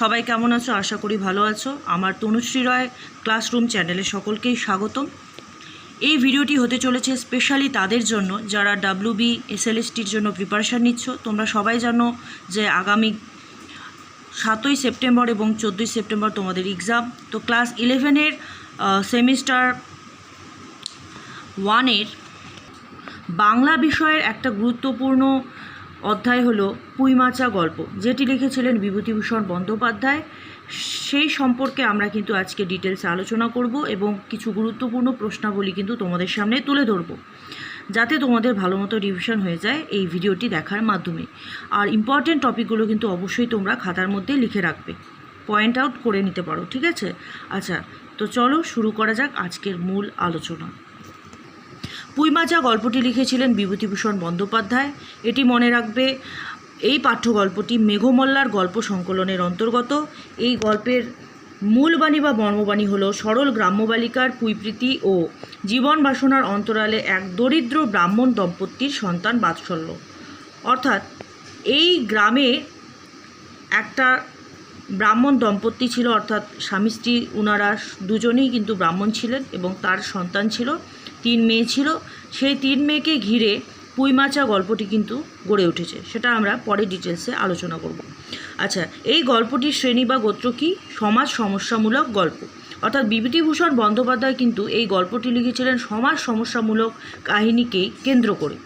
সবাই কেমন আছো? আশা করি ভালো আছো। আমার তনুশ্রী রয়, ক্লাসরুম চ্যানেলে সকলকেই স্বাগতম। এই ভিডিওটি হতে চলেছে স্পেশালি তাদের জন্য, যারা ডাব্লিউ বি এসএলএসটির জন্য প্রিপারেশান নিচ্ছ। তোমরা সবাই জানো যে আগামী সাতই সেপ্টেম্বর এবং চোদ্দোই সেপ্টেম্বর তোমাদের এক্সাম তো ক্লাস ইলেভেনের সেমিস্টার ওয়ানের বাংলা বিষয়ের একটা গুরুত্বপূর্ণ অধ্যায় হলো পুইমাচা গল্প, যেটি লিখেছিলেন বিভূতিভূষণ বন্দ্যোপাধ্যায়। সেই সম্পর্কে আমরা কিন্তু আজকে ডিটেলসে আলোচনা করব এবং কিছু গুরুত্বপূর্ণ প্রশ্নাবলী কিন্তু তোমাদের সামনে তুলে ধরব, যাতে তোমাদের ভালো মতো রিভিশন হয়ে যায় এই ভিডিওটি দেখার মাধ্যমে। আর ইম্পর্টেন্ট টপিকগুলো কিন্তু অবশ্যই তোমরা খাতার মধ্যে লিখে রাখবে। পয়েন্ট আউট করে নিতে পারো, ঠিক আছে? আচ্ছা তো চলো শুরু করা যাক আজকের মূল আলোচনা। পুইমাচা গল্পটি লিখেছিলেন বিভূতিভূষণ বন্দ্যোপাধ্যায়। এটি মনে রাখবে, এই পাঠ্যগল্পটি মেঘমল্লার গল্প সংকলনের অন্তর্গত। এই গল্পের মূল বাণী বা মর্মবাণী হল, সরল গ্রাম্য বালিকার পুইপ্রীতি ও জীবন বাসনার অন্তরালে এক দরিদ্র ব্রাহ্মণ দম্পতির সন্তান বাৎসল্য। অর্থাৎ, এই গ্রামে একটা ব্রাহ্মণ দম্পতি ছিল, অর্থাৎ স্বামী স্ত্রী উনারা দুজনেই কিন্তু ব্রাহ্মণ ছিলেন এবং তার সন্তান ছিল। তিন মেয়ে ছিল। সেই তিন মেয়েকে ঘিরে পুইমাচা গল্পটি কিন্তু গড়ে উঠেছে। সেটা আমরা পরে ডিটেলসে আলোচনা করব। আচ্ছা এই গল্পটির শ্রেণি বা গোত্র কি? সমাজ সমস্যামূলক গল্প। অর্থাৎ বিভূতিভূষণ বন্দ্যোপাধ্যায় কিন্তু এই গল্পটি লিখেছিলেন সমাজ সমস্যামূলক কাহিনীকেই কেন্দ্র করে।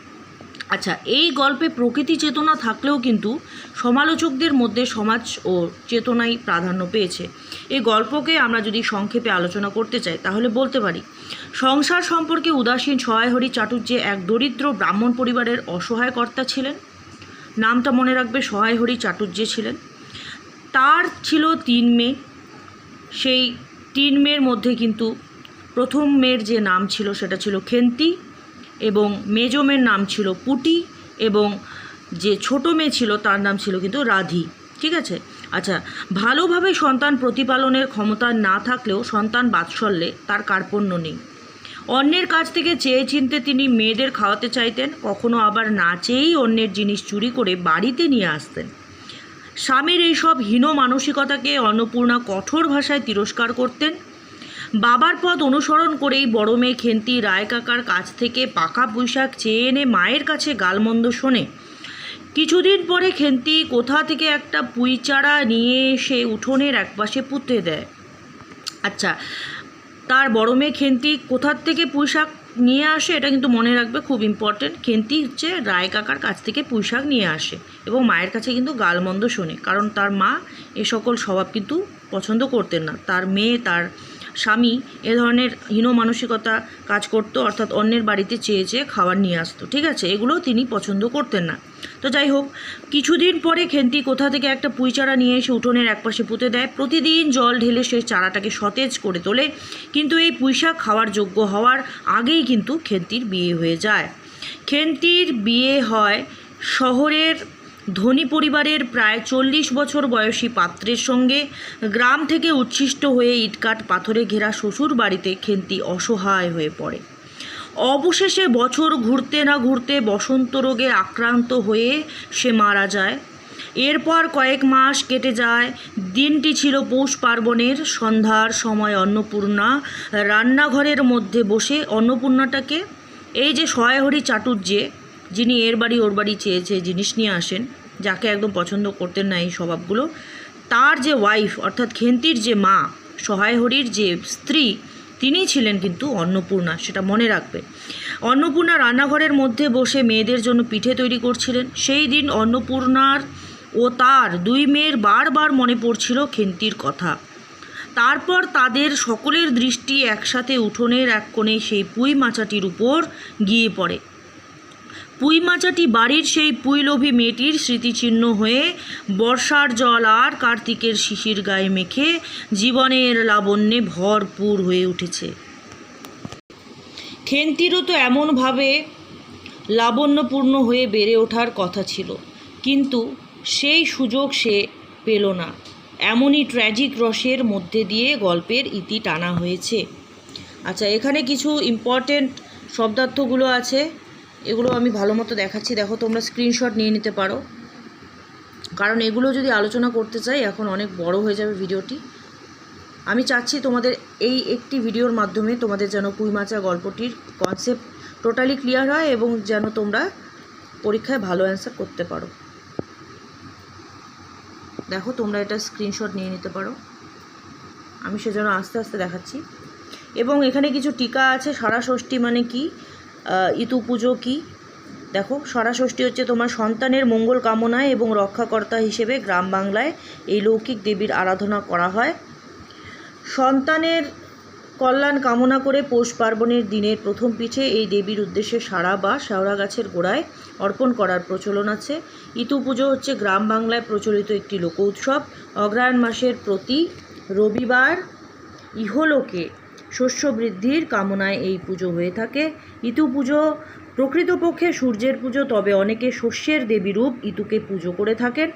আচ্ছা এই গল্পে প্রকৃতি চেতনা থাকলেও কিন্তু সমালোচকদের মধ্যে সমাজ ও চেতনাই প্রাধান্য পেয়েছে। এই গল্পকে আমরা যদি সংক্ষেপে আলোচনা করতে চাই, তাহলে বলতে পারি, সংসার সম্পর্কে উদাসীন সহায়হরি চাটুর্যে এক দরিদ্র ব্রাহ্মণ পরিবারের অসহায় কর্তা ছিলেন। নামটা মনে রাখবে, সহায়হরি চাটুর্যে ছিলেন। তার ছিল তিন মেয়ে। সেই তিন মেয়ের মধ্যে কিন্তু প্রথম মেয়ের যে নাম ছিল, সেটা ছিল খেন্তি। এবং মেজো মেয়ের নাম ছিল পুটি এবং যে ছোট মেয়ে ছিল তার নাম ছিল কিন্তু রাধি, ঠিক আছে? আচ্ছা ভালোভাবে সন্তান প্রতিপালনের ক্ষমতা না থাকলেও সন্তান বাৎসল্যে তার কার্পণ্য নেই। অন্যের কাছ থেকে চেয়ে চিনতে তিনি মেয়েদের খাওয়াতে চাইতেন, কখনো আবার না চেয়েই অন্যের জিনিস চুরি করে বাড়িতে নিয়ে আসতেন। স্বামীর এইসব হীন মানসিকতাকে অন্নপূর্ণা কঠোর ভাষায় তিরস্কার করতেন। বাবার পথ অনুসরণ করেই বড় মেয়ে খেন্তি রায় কাকার কাছ থেকে পাকা বৈশাখ চেয়ে এনে মায়ের কাছে গালমন্দ শোনে। কিছুদিন পরে খেন্তি কোথা থেকে একটা পুঁই চারা নিয়ে এসে উঠোনের একপাশে পুঁতে দেয়। আচ্ছা তার বড় মেয়ে খেন্তি কোথার থেকে পুঁইশাক নিয়ে আসে এটা কিন্তু মনে রাখবে খুব ইম্পর্টেন্ট খেন্তি হচ্ছে রায় কাকার কাছ থেকে পুঁইশাক নিয়ে আসে এবং মায়ের কাছে কিন্তু গালমন্দ শোনে। কারণ তার মা এ সকল স্বভাব কিন্তু পছন্দ করতেন না। তার মেয়ে তার স্বামী এ ধরনের হীন মানসিকতা কাজ করতো, অর্থাৎ অন্যের বাড়িতে চেয়ে চেয়ে খাবার নিয়ে আসতো, ঠিক আছে? এগুলোও তিনি পছন্দ করতেন না। তো যাই হোক, কিছুদিন পরে খেন্তি কোথা থেকে একটা পুঁই চারা নিয়ে এসে উঠোনের একপাশে পুঁতে দেয়। প্রতিদিন জল ঢেলে সেই চারাটাকে সতেজ করে তোলে, কিন্তু এই পুঁইশাক খাওয়ার যোগ্য হওয়ার আগেই কিন্তু খেন্তির বিয়ে হয়ে যায়। খেন্তির বিয়ে হয় শহরের ধনী পরিবারের প্রায় চল্লিশ বছর বয়সী পাত্রের সঙ্গে গ্রাম থেকে উচ্ছিষ্ট হয়ে ইটকাট পাথরে ঘেরা শ্বশুর বাড়িতে খেন্তি অসহায় হয়ে পড়ে। অবশেষে বছর ঘুরতে না ঘুরতে বসন্ত রোগে আক্রান্ত হয়ে সে মারা যায়। এরপর কয়েক মাস কেটে যায়। দিনটি ছিল পৌষ পার্বণের। সন্ধ্যার সময় অন্নপূর্ণা রান্নাঘরের মধ্যে বসে অন্নপূর্ণাটাকে, এই যে সহায়হরি চাটুর্যে যিনি এর বাড়ি, ওর বাড়ি চেয়েছে জিনিস নিয়ে আসেন, যাকে একদম পছন্দ করতেন না এই স্বভাবগুলো, তার যে ওয়াইফ অর্থাৎ খেন্তির যে মা সহায়হরির যে স্ত্রী, তিনি ছিলেন কিন্তু অন্নপূর্ণা, সেটা মনে রাখবে। অন্নপূর্ণা রান্নাঘরের মধ্যে বসে মেয়েদের জন্য পিঠে তৈরি করছিলেন। সেই দিন অন্নপূর্ণার ও তার দুই মেয়ের বারবার মনে পড়ছিল খেন্তির কথা। তারপর তাদের সকলের দৃষ্টি একসাথে উঠোনের এক কোণে সেই পুঁই মাচাটির উপর গিয়ে পড়ে। পুঁই মাচাটি বাড়ির সেই পুইলোভী মেয়েটির স্মৃতিচিহ্ন হয়ে বর্ষার জল আর কার্তিকের শিশির গায়ে মেখে জীবনের লাবণ্যে ভরপুর হয়ে উঠেছে। খেন্তিরও তো এমনভাবে লাবণ্যপূর্ণ হয়ে বেড়ে ওঠার কথা ছিল, কিন্তু সেই সুযোগ সে পেল না। এমনই ট্র্যাজিক রসের মধ্যে দিয়ে গল্পের ইতি টানা হয়েছে। আচ্ছা এখানে কিছু ইম্পর্টেন্ট শব্দার্থগুলো আছে। এগুলো আমি ভালো মতো দেখাচ্ছি। দেখো, তোমরা স্ক্রিনশট নিয়ে নিতে পারো। কারণ এগুলো যদি আলোচনা করতে চাই, এখন অনেক বড় হয়ে যাবে ভিডিওটি। আমি চাচ্ছি তোমাদের এই একটি ভিডিওর মাধ্যমে তোমাদের যেন পুইমাচা গল্পটির কনসেপ্ট টোটালি ক্লিয়ার হয় এবং যেন তোমরা পরীক্ষায় ভালো অ্যান্সার করতে পারো। দেখো, তোমরা এটা স্ক্রিনশট নিয়ে নিতে পারো। আমি সেজন্য আস্তে আস্তে দেখাচ্ছি। এবং এখানে কিছু টিকা আছে, সারা ষষ্ঠী মানে কি? ইতু পুজো কি? দেখো সারা ষষ্ঠী হচ্ছে তোমার সন্তানের মঙ্গল কামনায় এবং রক্ষাকর্তা হিসেবে গ্রাম বাংলায় এই লৌকিক দেবীর আরাধনা করা হয়। সন্তানের কল্যাণ কামনা করে পৌষ পার্বণের দিনের প্রথম পিঠে এই দেবীর উদ্দেশ্যে সারা বা শেওড়া গাছের গোড়ায় অর্পণ করার প্রচলন আছে। ইতু পুজো হচ্ছে গ্রাম বাংলায় প্রচলিত একটি লোক উৎসব অগ্রহায়ণ মাসের প্রতি রবিবার ইহলোকে শস্য বৃদ্ধির কামনায় এই পুজো হয়ে থাকে। ইতু পুজো, প্রকৃতপক্ষে সূর্যের পুজো, তবে অনেকে শস্যের দেবীরূপ ইতুকে পুজো করে থাকেন।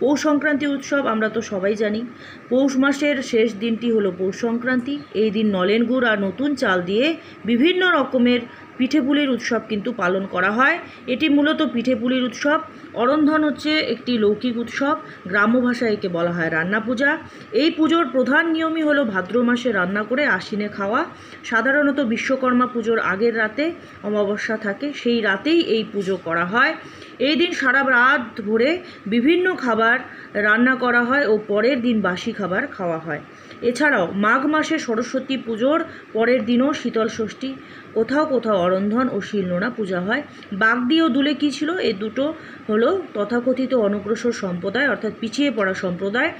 পৌষ সংক্রান্তি উৎসব আমরা তো সবাই জানি। পৌষ মাসের শেষ দিনটি হলো পৌষ সংক্রান্তি। এই দিন নলেন গুড় আর নতুন চাল দিয়ে বিভিন্ন রকমের পিঠেপুলির উৎসব কিন্তু পালন করা হয়। এটি মূলত পিঠেপুলির উৎসব। অরন্ধন হচ্ছে একটি লৌকিক উৎসব। গ্রাম্য ভাষায় একে বলা হয় রান্না পূজা। এই পুজোর প্রধান নিয়মই হলো ভাদ্র মাসে রান্না করে আশ্বিনে খাওয়া। সাধারণত বিশ্বকর্মা পুজোর আগের রাতে অমাবস্যা থাকে, সেই রাতেই এই পুজো করা হয়। এই দিন সারা রাত ভরে বিভিন্ন খাবার রান্না করা হয় ও পরের দিন বাসি খাবার খাওয়া হয়। এছাড়াও মাঘ মাসে সরস্বতী পুজোর পরের দিনও শীতল ষষ্ঠী। কোথাও কোথাও অরন্ধন ও শিলনোড়া পূজা হয়। বাগদি ও দুলে কী ছিল? এই দুটো হলো তথাকথিত অনগ্রসর সম্প্রদায়, অর্থাৎ পিছিয়ে পড়া সম্প্রদায়।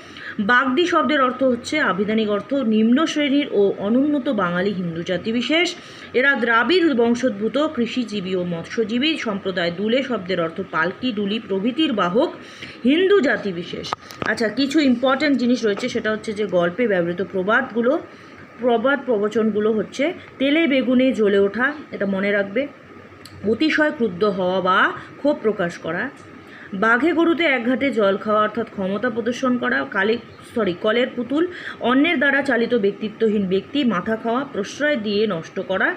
বাগদি শব্দের অর্থ হচ্ছে আবিধানিক অর্থ, নিম্ন শ্রেণির ও অনুন্নত বাঙালি হিন্দু জাতি বিশেষ। এরা দ্রাবিড় বংশোদ্ভূত, কৃষিজীবী ও মৎস্যজীবী। সম্প্রদায় দুলে শব্দের অর্থ পালকি, ডুলি, প্রভৃতির বাহক, হিন্দু জাতি বিশেষ। আচ্ছা কিছু ইম্পর্ট্যান্ট জিনিস রয়েছে, সেটা হচ্ছে যে গল্পে ব্যবহৃত প্রবাদগুলো। প্রবাদ প্রবচনগুলো হচ্ছে, তেলে বেগুনে জ্বলে ওঠা, এটা মনে রাখবে, অতিশয় ক্রুদ্ধ হওয়া বা ক্ষোভ প্রকাশ করা। বাঘে গরুতে এক ঘাটে জল খাওয়া অর্থাৎ ক্ষমতা প্রদর্শন করা, কালে সরি কলের পুতুল, অন্যের দ্বারা চালিত ব্যক্তিত্বহীন ব্যক্তি, মাথা খাওয়া, প্রশ্রয় দিয়ে নষ্ট করা।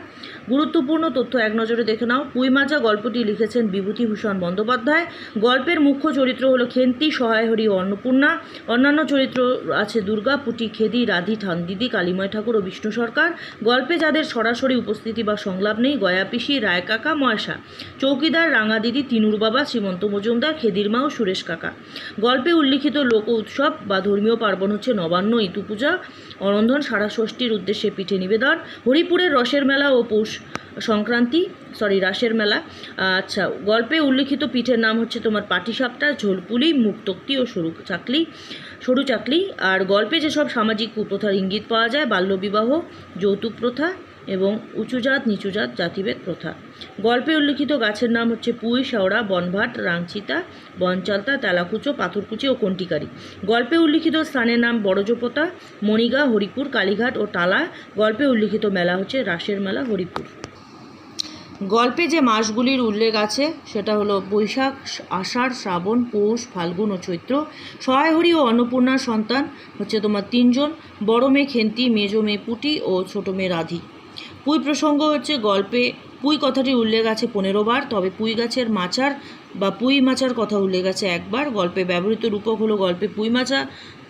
গুরুত্বপূর্ণ তথ্য এক নজরে দেখে নাও। পুইমাজা গল্পটি লিখেছেন বিভূতিভূষণ বন্দ্যোপাধ্যায়। গল্পের মুখ্য চরিত্র হলো খেন্তি, সহায়হরি অন্নপূর্ণা। অন্যান্য চরিত্র আছে দুর্গা, পুটি, খেদি, রাধি ঠান্দিদি কালীময় ঠাকুর ও বিষ্ণু সরকার। গল্পে যাদের সরাসরি উপস্থিতি বা সংলাপ নেই, গয়া পিসি রায় কাকা ময়সা চৌকিদার রাঙা দিদি তিনুর বাবা, শ্রীমন্ত মজুমদার খেদির মা ও সুরেশ কাকা। গল্পে উল্লিখিত লোক উৎসব বা ধর্মীয় পার্বণ হচ্ছে নবান্ন ইতু পূজা অরন্ধন সারা ষষ্ঠীর উদ্দেশ্যে পিঠে নিবেদন, হরিপুরের রসের মেলা ও পৌষ সংক্রান্তি সরি রাসের মেলা। আচ্ছা গল্পে উল্লিখিত পিঠের নাম হচ্ছে তোমার পাটিসাপটা ঝোলপুলি মুক্তক্তি ও সরু চাকলি সরু চাকলি। আর গল্পে যেসব সামাজিক কুপ্রথার ইঙ্গিত পাওয়া যায়, বাল্যবিবাহ, যৌতুক প্রথা এবং উঁচুজাত নিচুজাত জাতিভেদ প্রথা। গল্পে উল্লিখিত গাছের নাম হচ্ছে পুঁই, শেওড়া, বনভাট, রাংচিতা, বনচালতা, তেলাকুচো, পাথরকুচি ও কন্টিকারি। গল্পে উল্লিখিত স্থানের নাম বড়জোপতা, মণিগা, হরিপুর, কালীঘাট ও টালা। গল্পে উল্লিখিত মেলা হচ্ছে রাসের মেলা, হরিপুর। গল্পে যে মাসগুলির উল্লেখ আছে, সেটা হলো বৈশাখ, আষাঢ়, শ্রাবণ, পৌষ, ফাল্গুন ও চৈত্র। সহায়হরি ও অন্নপূর্ণার সন্তান হচ্ছে তোমার তিনজন, বড় মেয়ে খেন্তি, মেজো মেয়ে পুটি ও ছোটো মেয়ে রাধি। পুঁই প্রসঙ্গ হচ্ছে গল্পে পুঁই কথাটির উল্লেখ আছে পনেরো বার, তবে পুঁই গাছের মাচার বা পুঁই মাচার কথা উল্লেখ আছে একবার। গল্পে ব্যবহৃত রূপক হলো গল্পে পুঁই মাচা,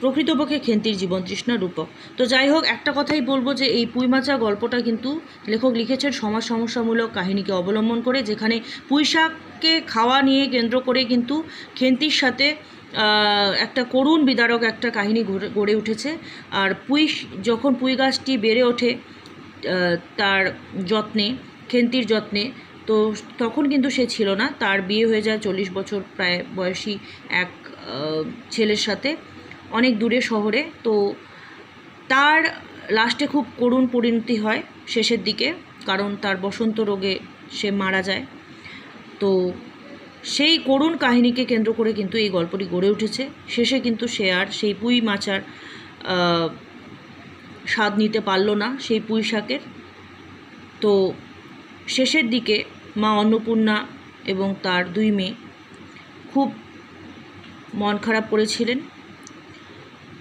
প্রকৃতপক্ষে খেন্তির জীবন তৃষ্ণার রূপক। তো যাই হোক, একটা কথাই বলব যে এই পুঁই মাচা গল্পটা কিন্তু লেখক লিখেছেন সমাজ সমস্যামূলক কাহিনীকে অবলম্বন করে, যেখানে পুঁই শাককে খাওয়া নিয়ে কেন্দ্র করে কিন্তু খেন্তির সাথে একটা করুণ বিদারক একটা কাহিনী গড়ে উঠেছে। আর পুঁই যখন পুঁই গাছটি বেড়ে ওঠে তার যত্নে খেন্তির যত্নে। তো তখন কিন্তু সে ছিল না। তার বিয়ে হয়ে যায় চল্লিশ বছর প্রায় বয়সী এক ছেলের সাথে অনেক দূরে শহরে। তো তার লাস্টে খুব করুণ পরিণতি হয় শেষের দিকে, কারণ তার বসন্ত রোগে সে মারা যায়। তো সেই করুণ কাহিনীকে কেন্দ্র করে কিন্তু এই গল্পটি গড়ে উঠেছে। শেষে কিন্তু সে আর সেই পুঁই মাচার স্বাদ নিতে পারল না সেই পুঁই শাকের। তো শেষের দিকে মা অন্নপূর্ণা এবং তার দুই মেয়ে খুব মন খারাপ করেছিলেন।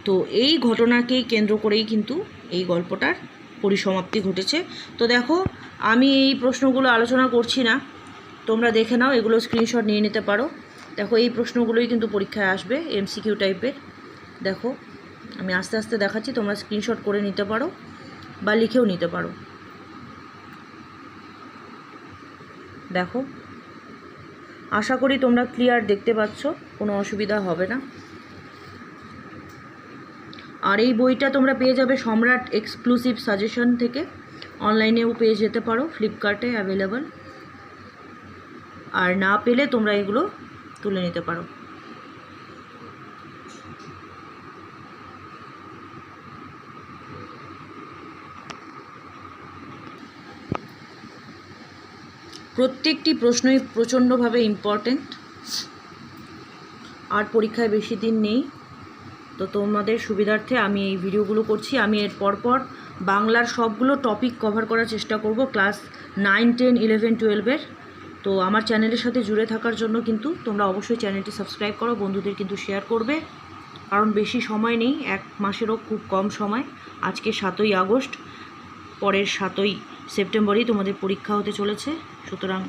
তো এই ঘটনাকেই কেন্দ্র করেই কিন্তু এই গল্পটার পরিসমাপ্তি ঘটেছে। তো দেখো, আমি এই প্রশ্নগুলো আলোচনা করছি না। তোমরা দেখে নাও, এগুলো স্ক্রিনশট নিয়ে নিতে পারো। দেখো, এই প্রশ্নগুলোই কিন্তু পরীক্ষায় আসবে এমসিকিউ টাইপের দেখো, আমি আস্তে আস্তে দেখাচ্ছি, তোমরা স্ক্রিনশট করে নিতে পারো বা লিখেও নিতে পারো। দেখো। আশা করি তোমরা ক্লিয়ার দেখতে পাচ্ছ, কোনো অসুবিধা হবে না। আর এই বইটা তোমরা পেয়ে যাবে সম্রাট এক্সক্লুসিভ সাজেশন থেকে। অনলাইনেও পেয়ে যেতে পারো ফ্লিপকার্টে অ্যাভেলেবল আর না পেলে তোমরা এগুলো তুলে নিতে পারো। প্রত্যেকটি প্রশ্নই প্রচণ্ডভাবে ইম্পর্ট্যান্ট আর পরীক্ষায় বেশি দিন নেই। তো তোমাদের সুবিধার্থে আমি এই ভিডিওগুলো করছি। আমি এর পরপর বাংলার সবগুলো টপিক কভার করার চেষ্টা করব ক্লাস নাইন টেন ইলেভেন টুয়েলভের তো আমার চ্যানেলের সাথে জুড়ে থাকার জন্য কিন্তু তোমরা অবশ্যই চ্যানেলটি সাবস্ক্রাইব করো, বন্ধুদের কিন্তু শেয়ার করবে। কারণ বেশি সময় নেই, এক মাসেরও খুব কম সময়। আজকে সাতই আগস্ট, পরের সাতই সেপ্টেম্বরেই তোমাদের পরীক্ষা হতে চলেছে, সুতরাং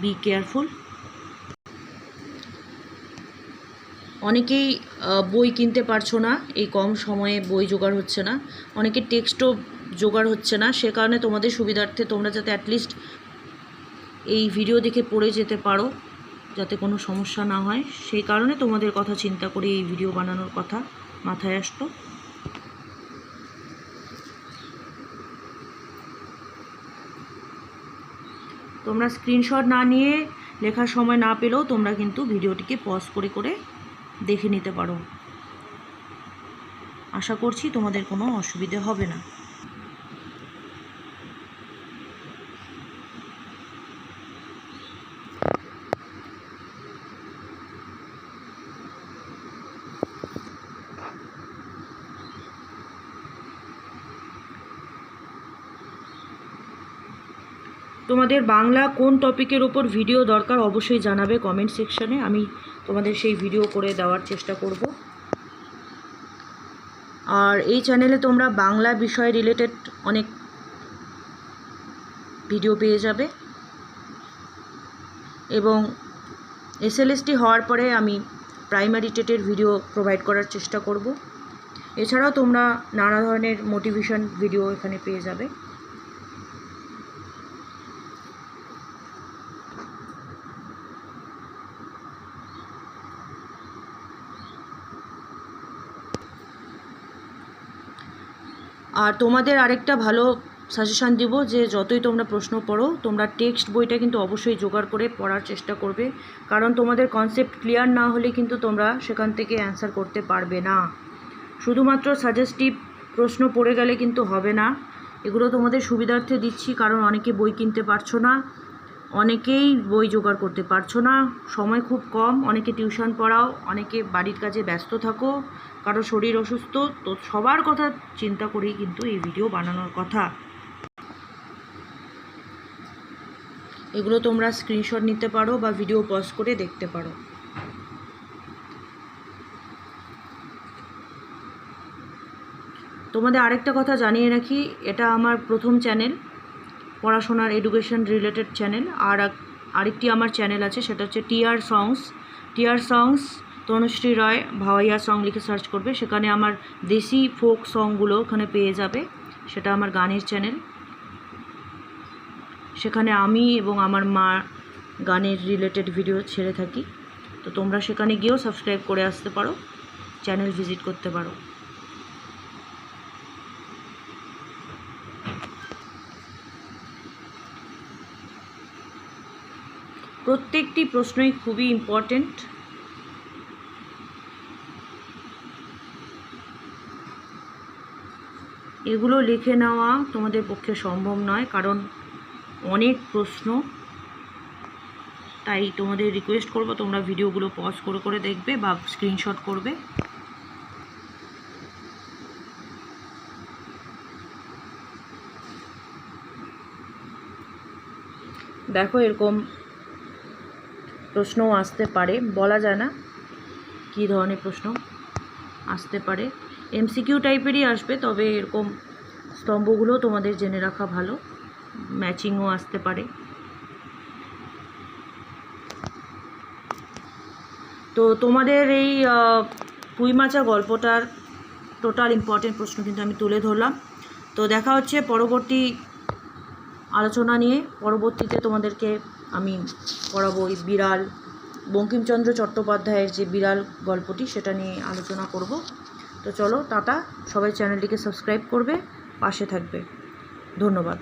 বি কেয়ারফুল অনেকেই বই কিনতে পারছ না, এই কম সময়ে বই জোগাড় হচ্ছে না। অনেকে টেক্সটও জোগাড় হচ্ছে না, সে কারণে তোমাদের সুবিধার্থে তোমরা যাতে অ্যাটলিস্ট এই ভিডিও দেখে পড়ে যেতে পারো, যাতে কোনো সমস্যা না হয়। সেই কারণে তোমাদের কথা চিন্তা করে এই ভিডিও বানানোর কথা মাথায় আসতো। তোমরা স্ক্রিনশট না নিয়ে লেখার সময় না পেলেও তোমরা কিন্তু ভিডিওটিকে পজ করে করে দেখে নিতে পারো। আশা করছি তোমাদের কোনো অসুবিধে হবে না। তোমাদের বাংলা কোন টপিকের ওপর ভিডিও দরকার অবশ্যই জানাবে কমেন্ট সেকশনে আমি তোমাদের সেই ভিডিও করে দেওয়ার চেষ্টা করব। আর এই চ্যানেলে তোমরা বাংলা বিষয় রিলেটেড অনেক ভিডিও পেয়ে যাবে। এবং এসএলএসটি হওয়ার পরে আমি প্রাইমারি টেটের ভিডিও প্রোভাইড করার চেষ্টা করব। এছাড়াও তোমরা নানা ধরনের মোটিভেশন ভিডিও এখানে পেয়ে যাবে। আর তোমাদের আরেকটা ভালো সাজেশান দিব যে যতই তোমরা প্রশ্ন পড়ো তোমরা টেক্সট বইটা কিন্তু অবশ্যই জোগাড় করে পড়ার চেষ্টা করবে। কারণ তোমাদের কনসেপ্ট ক্লিয়ার না হলে কিন্তু তোমরা সেখান থেকে অ্যান্সার করতে পারবে না। শুধুমাত্র সাজেস্টিভ প্রশ্ন পড়ে গেলে কিন্তু হবে না। এগুলো তোমাদের সুবিধার্থে দিচ্ছি, কারণ অনেকে বই কিনতে পারছ না। অনেকেই বই জোগাড় করতে পারছ না, সময় খুব কম, অনেকে টিউশন পড়াও, অনেকে বাড়ির কাজে ব্যস্ত থাকো, কারও শরীর অসুস্থ, তো সবার কথা চিন্তা করেই কিন্তু এই ভিডিও বানানোর কথা। এগুলো তোমরা স্ক্রিনশট নিতে পারো বা ভিডিও পজ করে দেখতে পারো। তোমাদের আরেকটা কথা জানিয়ে রাখি, এটা আমার প্রথম চ্যানেল পড়াশোনার এডুকেশন রিলেটেড চ্যানেল আর আরেকটি আমার চ্যানেল আছে, সেটা হচ্ছে TR songs TR songs Tanushree Roy Bhawaiya song লিখে সার্চ করবে, সেখানে আমার দেশি ফোক সংগুলো ওখানে পেয়ে যাবে, সেটা আমার গানের চ্যানেল সেখানে আমি এবং আমার মা গানের রিলেটেড ভিডিও ছেড়ে থাকি। তো তোমরা সেখানে গিয়েও সাবস্ক্রাইব করে আসতে পারো চ্যানেল ভিজিট করতে পারো। প্রত্যেকটি প্রশ্নই খুবই ইম্পর্ট্যান্ট এগুলো লিখে নেওয়া তোমাদের পক্ষে সম্ভব নয়, কারণ অনেক প্রশ্ন। তাই তোমাদের রিকোয়েস্ট করব, তোমরা ভিডিওগুলো পজ করে করে দেখবে বা স্ক্রিনশট করবে। দেখো এরকম প্রশ্নও আসতে পারে। বলা যায় না কী ধরনের প্রশ্ন আসতে পারে। এমসিকিউ টাইপেরই আসবে, তবে এরকম স্তম্ভগুলো তোমাদের জেনে রাখা ভালো। ম্যাচিংও আসতে পারে। তো তোমাদের এই পুঁইমাচা গল্পটার টোটাল ইম্পর্টেন্ট প্রশ্ন কিন্তু আমি তুলে ধরলাম। তো দেখা হচ্ছে পরবর্তী আলোচনা নিয়ে। পরবর্তীতে তোমাদেরকে আমি পড়াবো ওই বিড়াল। বঙ্কিমচন্দ্র চট্টোপাধ্যায়ের যে বিড়াল গল্পটি, সেটা নিয়ে আলোচনা করব। তো চলো, টাটা। সবাই চ্যানেলটিকে সাবস্ক্রাইব করবে, পাশে থাকবে। ধন্যবাদ।